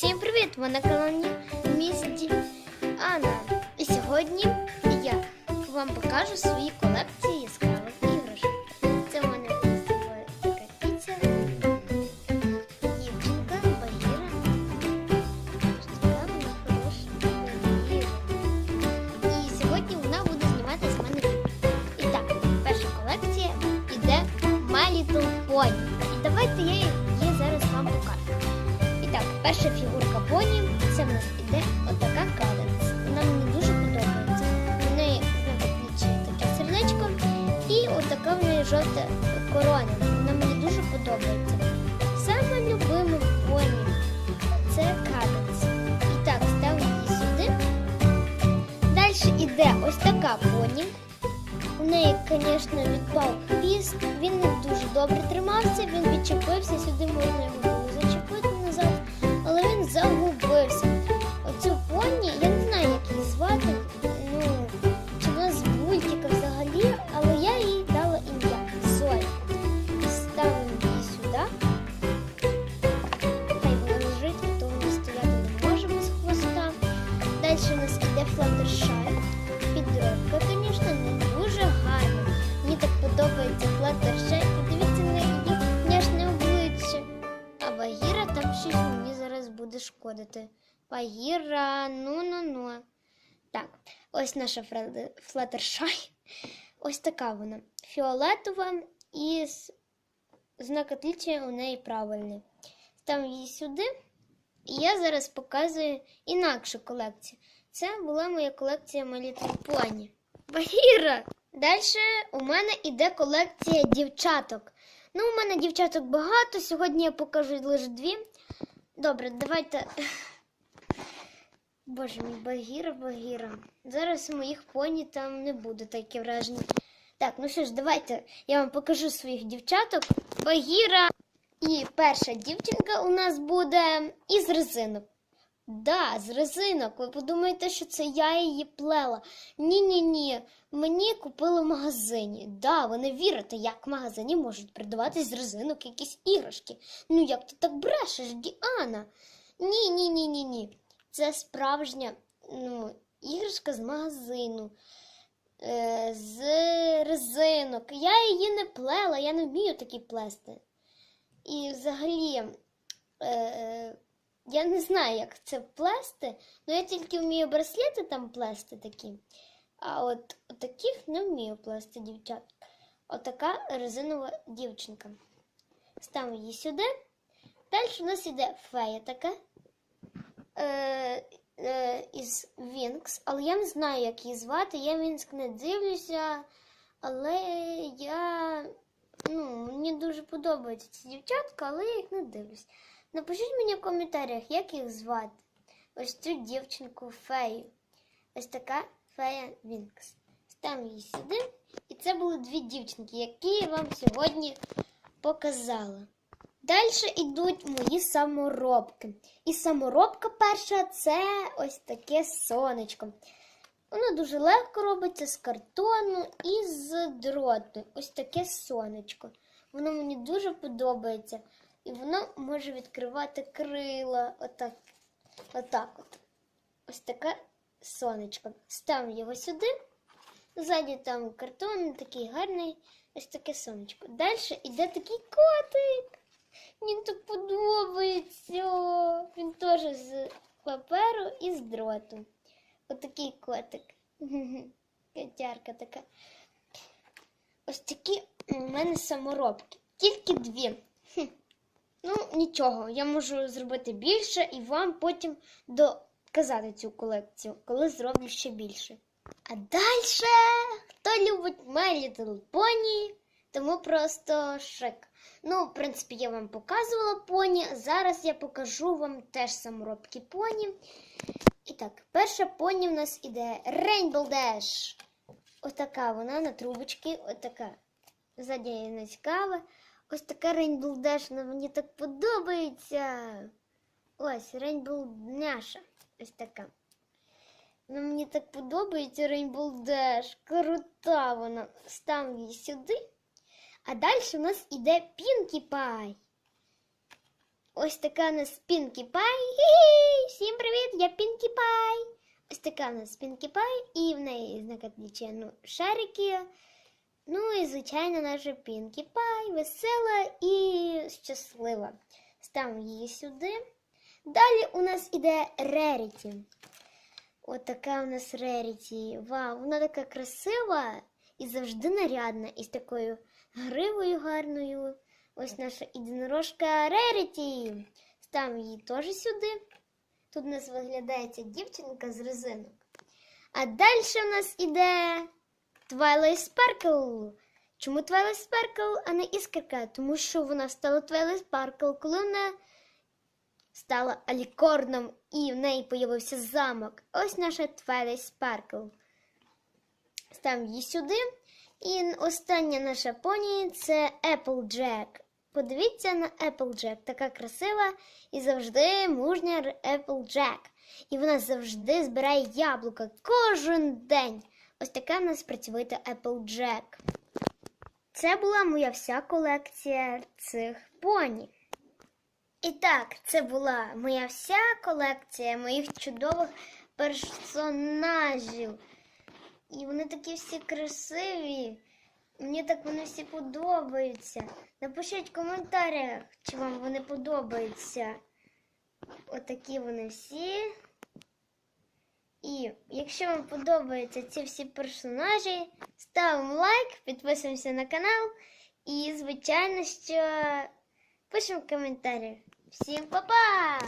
Всім привіт! Ви на каналі Міс Ді Анна. І сьогодні я вам покажу свої колекції яскравих іграшок. Це в мене така киця, дівчинка, хороша І сьогодні вона буде знімати з мене. І так, перша колекція іде My Little. І давайте я її зараз вам покажу. Так, перша фігурка поні, це в нас іде отака каденс. Вона мені дуже подобається. У неї плечі таке сердечко і отака в неї жовта корона. Вона мені дуже подобається. Саме любиме поні це каденс. І так, ставлю її сюди. Далі іде ось така поні. У неї, звісно, відпав хвіст, він не дуже добре тримався, він відчепився, сюди можна його загубився. Оцю поні, я не знаю, як її звати, ну, чи вона з бультика взагалі, але я їй дала ім'я Зоя. Ставимо її сюди. Хай вона лежить, то вона стояти не може без хвоста. Далі у нас іде Флаттершай. Там щось мені зараз буде шкодити. Багіра, ну-ну-ну. Так, ось наша Флат- Флаттершай. Ось така вона. Фіолетова і знак отличия у неї правильний. Ставимо її сюди. І я зараз показую інакшу колекцію. Це була моя колекція My Little Pony. Багіра! Далі у мене іде колекція дівчаток. Ну, у мене дівчаток багато. Сьогодні я покажу лише дві. Добре, давайте. Боже мій Багіра, Багіра. Зараз моїх поні там не буде таке враження. Так, ну що ж, давайте я вам покажу своїх дівчаток. Багіра. І перша дівчинка у нас буде із резинок. Да, з резинок. Ви подумаєте, що це я її плела. Ні-ні-ні. Мені купили в магазині. Да, ви не вірите, як в магазині можуть продавати з резинок якісь іграшки. Ну як ти так брешеш, Діана? Ні, ні, ні, ні, ні. Це справжня ну, іграшка з магазину. Е, з резинок. Я її не плела, я не вмію такі плести. І взагалі, е, я не знаю, як це плести, але я тільки вмію браслети там плести такі. А от таких не вмію плести дівчат. Отака резинова дівчинка. Ставимо її сюди. Далі у нас іде фея така е, е, із Вінкс, але я не знаю, як її звати. Я Вінкс не дивлюся, але я ну, мені дуже подобаються ці дівчатка, але я їх не дивлюсь. Напишіть мені в коментарях, як їх звати. Ось цю дівчинку фею. Ось така фея Вінкс. Ставимо її сюди. І це були дві дівчинки, які я вам сьогодні показала. Далі йдуть мої саморобки. І саморобка перша це ось таке сонечко. Воно дуже легко робиться з картону і з дроту. Ось таке сонечко. Воно мені дуже подобається. І воно може відкривати крила. Отак. Отак от. Ось таке сонечко. Ставимо його сюди. Ззаді там картон, такий гарний. Ось таке сонечко. Далі йде такий котик. Мені так подобається. Він теж з паперу і з дроту. Отакий котик. Котярка така. Ось такі у мене саморобки. Тільки дві. Ну, нічого, я можу зробити більше і вам потім доказати цю колекцію, коли зроблю ще більше. А далі, хто любить My Little Pony, тому просто шик. Ну, в принципі, я вам показувала поні. Зараз я покажу вам теж саморобки поні. І так, перша поні в нас іде Rainbow Dash. Отака вона на трубочці, отака. Ззаді її не цікаве. Ось така Rainbow Dash, мені так подобається. Ось Rainbow Dash. Ось така. Вона мені так подобається Rainbow Dash. Крута вона. Ставимо її сюди. А далі у нас іде Pinkie Pie. Ось така у нас Pinkie Pie. Хі-хі! я Пінкі Пай. Ось така в нас Пінкі Пай, і в неї знак отличия, ну, шарики. Ну і, звичайно, наша Пінкі Пай, весела і щаслива. Ставимо її сюди. Далі у нас іде Реріті. От така у нас Реріті. Вау, вона така красива і завжди нарядна, із такою гривою гарною. Ось наша єдинорожка Реріті. Ставимо її теж сюди. Тут у нас виглядає ця дівчинка з резинок. А далі у нас іде Twilight Sparkle. Чому Twilight Sparkle, а не іскорка? Тому що вона стала Twilight Sparkle, коли вона стала алікорном і в неї появився замок. Ось наша Twilight Sparkle. Ставимо її сюди. І остання наша поні це Applejack. Подивіться на Applejack. Така красива і завжди мужня Applejack. І вона завжди збирає яблука кожен день. Ось така в нас працьовита Applejack. Це була моя вся колекція цих поні. І так, це була моя вся колекція моїх чудових персонажів. І вони такі всі красиві. Мені так вони всі подобаються. Напишіть в коментарях, чи вам вони подобаються. Отакі вони всі. І якщо вам подобаються ці всі персонажі, ставимо лайк, підписуємося на канал. І, звичайно, що пишемо коментарі. Всім па-па!